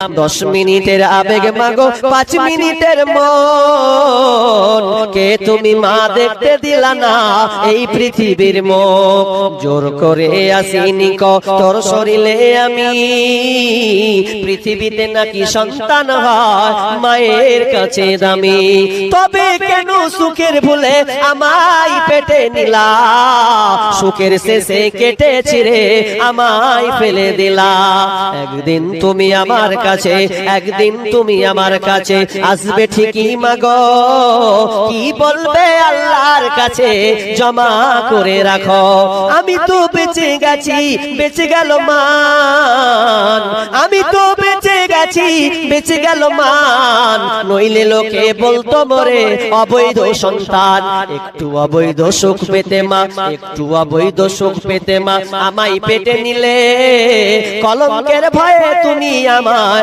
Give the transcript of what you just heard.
দশ মিনিটের আবেগ মাগো পাঁচ মিনিটের মন। কে তুমি মা দেখতে দিলা না। এই পৃথিবীর মুখ জোর করে আসিনি ক শরীরে আমি। পৃথিবীতে নাকি সন্তান হয়, মায়ের কাছে দামি। তবে কেন সুখের ভুলে আমায় পেটে নিলা? সুখের শেষে কেটে ছিড়ে আমায় ফেলে দিলা। একদিন তুমি আমার কাছে, একদিন তুমি আমার কাছে আসবে ঠিকই মাগো কি বলবে আল্লাহর কাছে, জমা করে রাখো। আমি তো বেঁচে গেছি, বেঁচে গেল মান। আমি তো বেঁচে গেছি, বেঁচে গেল মান। নইলে লোকে বলতো, মরে অবৈধ সন্তান। একটু অবৈধ সুখ পেতে মা, একটু অবৈধ সুখ পেতে মা। আমায় পেটে নিলে, কলঙ্কের ভয়ে তুমি আমার